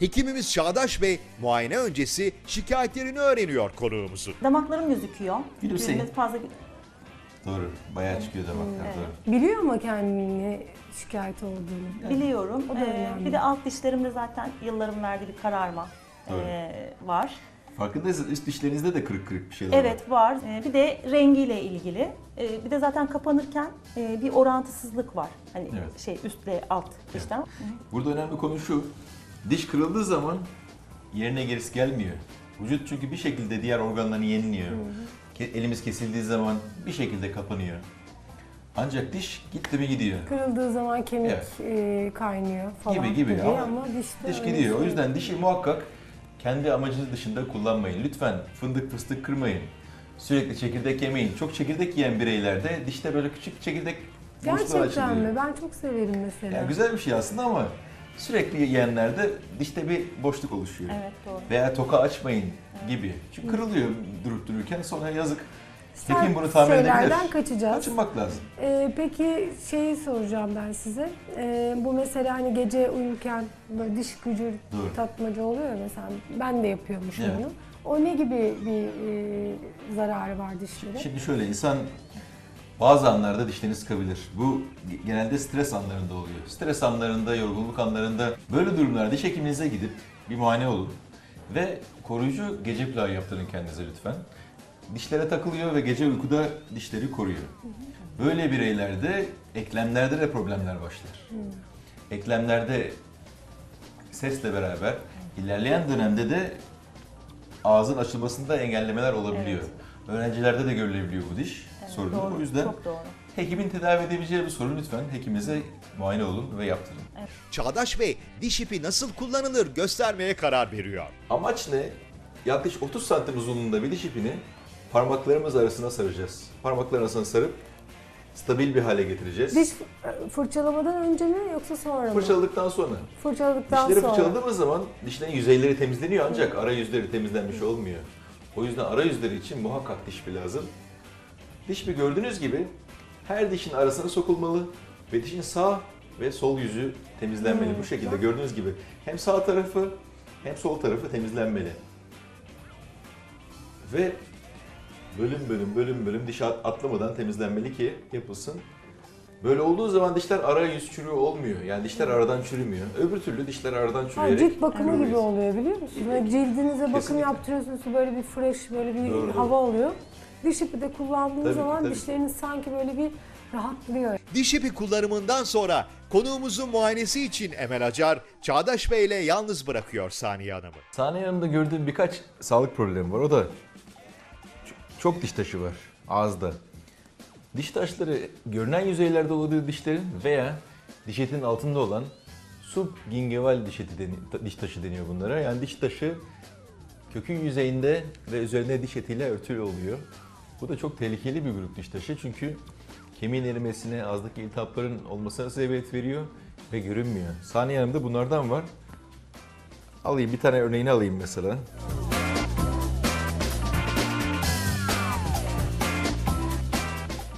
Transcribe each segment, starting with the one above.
Hekimimiz Çağdaş Bey muayene öncesi şikayetlerini öğreniyor konuğumuzun. Damaklarım gözüküyor. Gülümseyin. Biraz fazla Doğru. Bayağı çıkıyor damaklar. Doğru. Biliyor ama kendini şikayet olduğunu. biliyorum. o da Ee, önemli. bir de alt dişlerimde zaten yılların verdiği bir kararma Doğru. ee, var. Farkındaysanız üst dişlerinizde de kırık kırık bir şeyler var. Evet var. Ee, bir de rengiyle ilgili. Ee, bir de zaten kapanırken e, bir orantısızlık var. Hani Evet. şey üstle alt dişten. Burada önemli konu şu. Diş kırıldığı zaman yerine gerisi gelmiyor. Vücut çünkü bir şekilde diğer organlarını yeniliyor. Ke- Elimiz kesildiği zaman bir şekilde kapanıyor. Ancak diş gitti mi gidiyor. Kırıldığı zaman kemik Evet. e, kaynıyor falan Gibi gibi ama dişte Diş öyle gidiyor. O yüzden dişi muhakkak kendi amacınız dışında kullanmayın. Lütfen fındık fıstık kırmayın. Sürekli çekirdek yemeyin. Çok çekirdek yiyen bireylerde dişte böyle küçük çekirdek boşluğu Gerçekten açılıyor. mi? Ben çok severim mesela. Yani güzel bir şey aslında ama sürekli yiyenlerde dişte bir boşluk oluşuyor. Evet doğru. Veya toka açmayın gibi. Çünkü kırılıyor durup dururken sonra yazık. Hekim bunu tahmin edebilir. şeylerden kaçacağız. Kaçınmak lazım. Ee, peki şeyi soracağım ben size. Ee, bu mesela hani gece uyurken böyle diş gücür Doğru. tatmaca oluyor ya mesela. Ben de yapıyormuşum Evet. onu. O ne gibi bir e, zararı var dişlere? Şimdi şöyle insan bazı anlarda dişlerini sıkabilir. Bu genelde stres anlarında oluyor. Stres anlarında, yorgunluk anlarında böyle durumlarda diş hekiminize gidip bir muayene olun. Ve koruyucu gece plağı yaptırın kendinize lütfen. Dişlere takılıyor ve gece uykuda dişleri koruyor. Böyle bireylerde eklemlerde de problemler başlar. Eklemlerde sesle beraber ilerleyen dönemde de ağzın açılmasında engellemeler olabiliyor. Öğrencilerde de görülebiliyor bu diş sorunu. doğru, O yüzden çok doğru. hekimin tedavi edebileceği bir sorun lütfen hekiminize muayene olun ve yaptırın. Çağdaş Bey diş ipi nasıl kullanılır göstermeye karar veriyor. Amaç ne? Yaklaşık 30 santim uzunluğunda bir diş ipini parmaklarımız arasına saracağız. Parmaklar arasına sarıp stabil bir hale getireceğiz. Diş e, fırçalamadan önce mi yoksa sonra mı? Fırçaladıktan sonra. Fırçaladıktan Dişleri sonra. fırçaladığımız zaman dişlerin yüzeyleri temizleniyor ancak ara yüzleri temizlenmiş olmuyor. O yüzden ara yüzleri için muhakkak diş bir lazım. Diş bir gördüğünüz gibi her dişin arasına sokulmalı ve dişin sağ ve sol yüzü temizlenmeli. Bu şekilde gördüğünüz gibi hem sağ tarafı hem sol tarafı temizlenmeli. Ve bölüm bölüm bölüm bölüm diş at- atlamadan temizlenmeli ki yapılsın. Böyle olduğu zaman dişler ara yüz çürüğü olmuyor. Yani dişler aradan çürümüyor. Öbür türlü dişler aradan Ha, çürüyerek cilt bakımı gibi oluyor biliyor musun? Böyle cildinize bakım Kesinlikle. yaptırıyorsunuz böyle bir fresh böyle bir doğru. hava oluyor. Diş ipi de kullandığınız Tabii ki, zaman tabii ki. dişleriniz sanki böyle bir rahatlıyor. Diş ipi kullanımından sonra konuğumuzun muayenesi için Emel Acar, Çağdaş Bey ile yalnız bırakıyor Saniye Hanım'ı. Saniye Hanım'da gördüğüm birkaç sağlık problemi var. O da ç- çok diş taşı var ağızda. Diş taşları görünen yüzeylerde olduğu dişlerin veya diş etinin altında olan subgingival diş, eti deni- ta- diş taşı deniyor bunlara. Yani diş taşı kökün yüzeyinde ve üzerine diş etiyle örtülü oluyor. Bu da çok tehlikeli bir diş taşı çünkü kemiğin erimesine, ağızdaki iltihapların olmasına sebebiyet veriyor ve görünmüyor. Saniye Hanım'da bunlardan var. Alayım bir tane örneğini alayım mesela.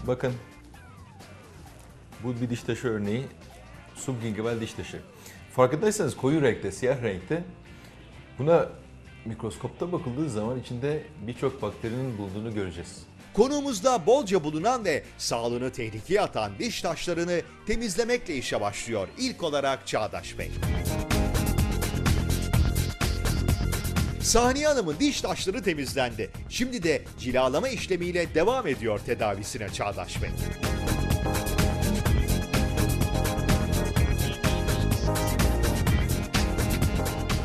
Bakın. Bu bir diş taşı örneği. Subgingival diş taşı. Farkındaysanız koyu renkte, siyah renkte. Buna mikroskopta bakıldığı zaman içinde birçok bakterinin bulunduğunu göreceğiz. Konuğumuzda bolca bulunan ve sağlığını tehlikeye atan diş taşlarını temizlemekle işe başlıyor ilk olarak Çağdaş Bey. Saniye Hanım'ın diş taşları temizlendi. Şimdi de cilalama işlemiyle devam ediyor tedavisine Çağdaş Bey.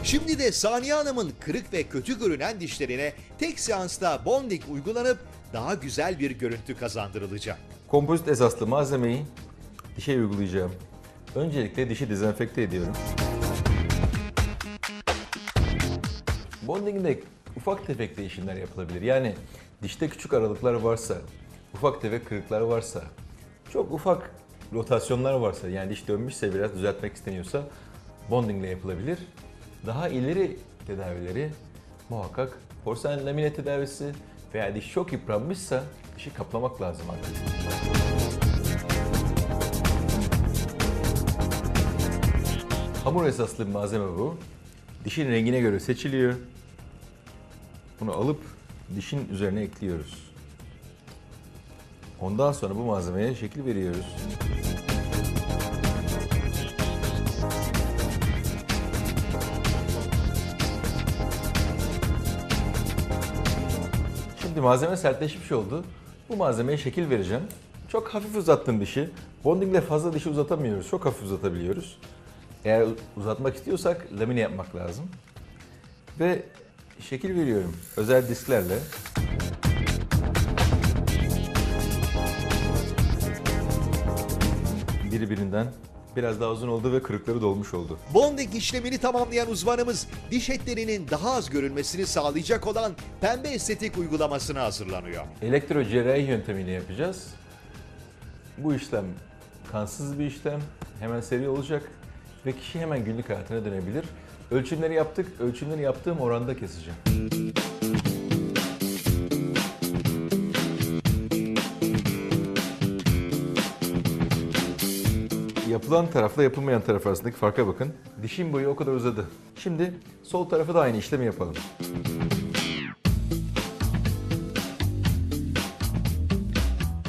Şimdi de Saniye Hanım'ın kırık ve kötü görünen dişlerine tek seansta bonding uygulanıp daha güzel bir görüntü kazandırılacak. Kompozit esaslı malzemeyi dişe uygulayacağım. Öncelikle dişi dezenfekte ediyorum. Bonding'de ufak tefek değişimler yapılabilir. Yani dişte küçük aralıklar varsa, ufak tefek kırıklar varsa, çok ufak rotasyonlar varsa yani diş dönmüşse biraz düzeltmek isteniyorsa bonding ile yapılabilir. Daha ileri tedavileri muhakkak porselen lamine tedavisi veya diş çok yıpranmışsa dişi kaplamak lazım artık. Hamur esaslı bir malzeme bu. Dişin rengine göre seçiliyor. Bunu alıp dişin üzerine ekliyoruz. Ondan sonra bu malzemeye şekil veriyoruz. Şimdi malzeme sertleşmiş oldu. Bu malzemeye şekil vereceğim. Çok hafif uzattım dişi. Bondingle fazla dişi uzatamıyoruz. Çok hafif uzatabiliyoruz. Eğer uzatmak istiyorsak lamine yapmak lazım. Ve şekil veriyorum özel disklerle. Biri birinden biraz daha uzun oldu ve kırıkları dolmuş oldu. Bonding işlemini tamamlayan uzmanımız diş etlerinin daha az görünmesini sağlayacak olan pembe estetik uygulamasına hazırlanıyor. Elektro cerrahi yöntemiyle yapacağız. Bu işlem kansız bir işlem. Hemen seri olacak ve kişi hemen günlük hayatına dönebilir. Ölçümleri yaptık. Ölçümleri yaptığım oranda keseceğim. Yapılan tarafla yapılmayan taraf arasındaki farka bakın. Dişin boyu o kadar uzadı. Şimdi sol tarafı da aynı işlemi yapalım.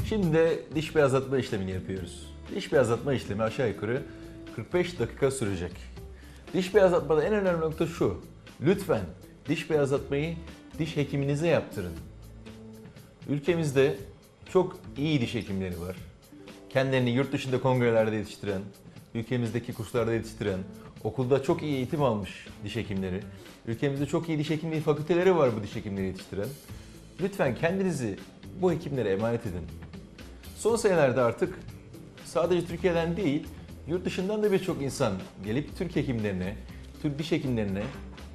Şimdi de diş beyazlatma işlemini yapıyoruz. Diş beyazlatma işlemi aşağı yukarı 45 dakika sürecek. Diş beyazlatmada en önemli nokta şu. Lütfen diş beyazlatmayı diş hekiminize yaptırın. Ülkemizde çok iyi diş hekimleri var. Kendilerini yurt dışında kongrelerde yetiştiren, ülkemizdeki kurslarda yetiştiren, okulda çok iyi eğitim almış diş hekimleri, ülkemizde çok iyi diş hekimliği fakülteleri var bu diş hekimleri yetiştiren. Lütfen kendinizi bu hekimlere emanet edin. Son senelerde artık sadece Türkiye'den değil, yurt dışından da birçok insan gelip Türk hekimlerine, Türk diş hekimlerine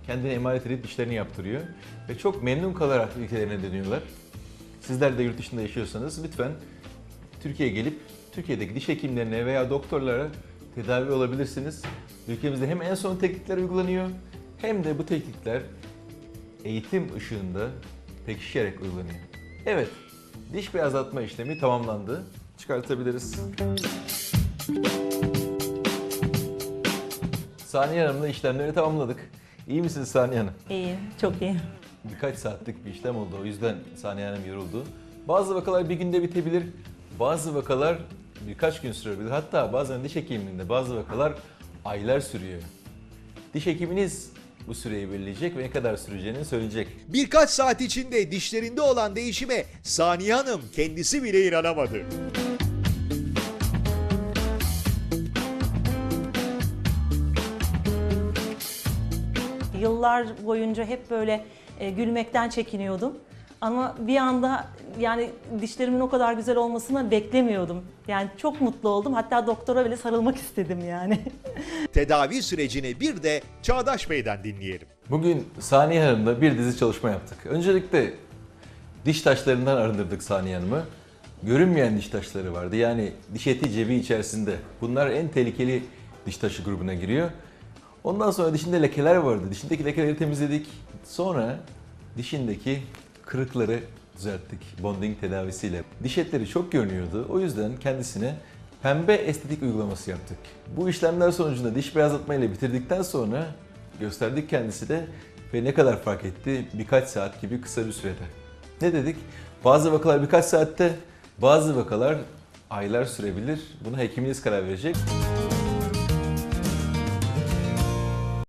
kendini emanet edip dişlerini yaptırıyor. Ve çok memnun kalarak ülkelerine dönüyorlar. Sizler de yurt dışında yaşıyorsanız lütfen Türkiye'ye gelip Türkiye'deki diş hekimlerine veya doktorlara tedavi olabilirsiniz. Ülkemizde hem en son teknikler uygulanıyor hem de bu teknikler eğitim ışığında pekişerek uygulanıyor. Evet, diş beyazlatma işlemi tamamlandı. Çıkartabiliriz. Saniye Hanım'la işlemleri tamamladık. İyi misiniz Saniye Hanım? İyi, çok iyi. Birkaç saatlik bir işlem oldu. O yüzden Saniye Hanım yoruldu. Bazı vakalar bir günde bitebilir. Bazı vakalar birkaç gün sürebilir. Hatta bazen diş hekimliğinde bazı vakalar aylar sürüyor. Diş hekiminiz bu süreyi belirleyecek ve ne kadar süreceğini söyleyecek. Birkaç saat içinde dişlerinde olan değişime Saniye Hanım kendisi bile inanamadı. Yıllar boyunca hep böyle e, gülmekten çekiniyordum. Ama bir anda yani dişlerimin o kadar güzel olmasını beklemiyordum. Yani çok mutlu oldum. Hatta doktora bile sarılmak istedim yani. Tedavi sürecini bir de Çağdaş Bey'den dinleyelim. Bugün Saniye Hanım'la bir dizi çalışma yaptık. Öncelikle diş taşlarından arındırdık Saniye Hanım'ı. Görünmeyen diş taşları vardı. Yani diş eti cebi içerisinde. Bunlar en tehlikeli diş taşı grubuna giriyor. Ondan sonra dişinde lekeler vardı. Dişindeki lekeleri temizledik. Sonra dişindeki kırıkları düzelttik bonding tedavisiyle. Diş etleri çok görünüyordu. O yüzden kendisine pembe estetik uygulaması yaptık. Bu işlemler sonucunda diş beyazlatma ile bitirdikten sonra gösterdik kendisi de ve ne kadar fark etti? Birkaç saat gibi kısa bir sürede. Ne dedik? Bazı vakalar birkaç saatte, bazı vakalar aylar sürebilir. Buna hekiminiz karar verecek.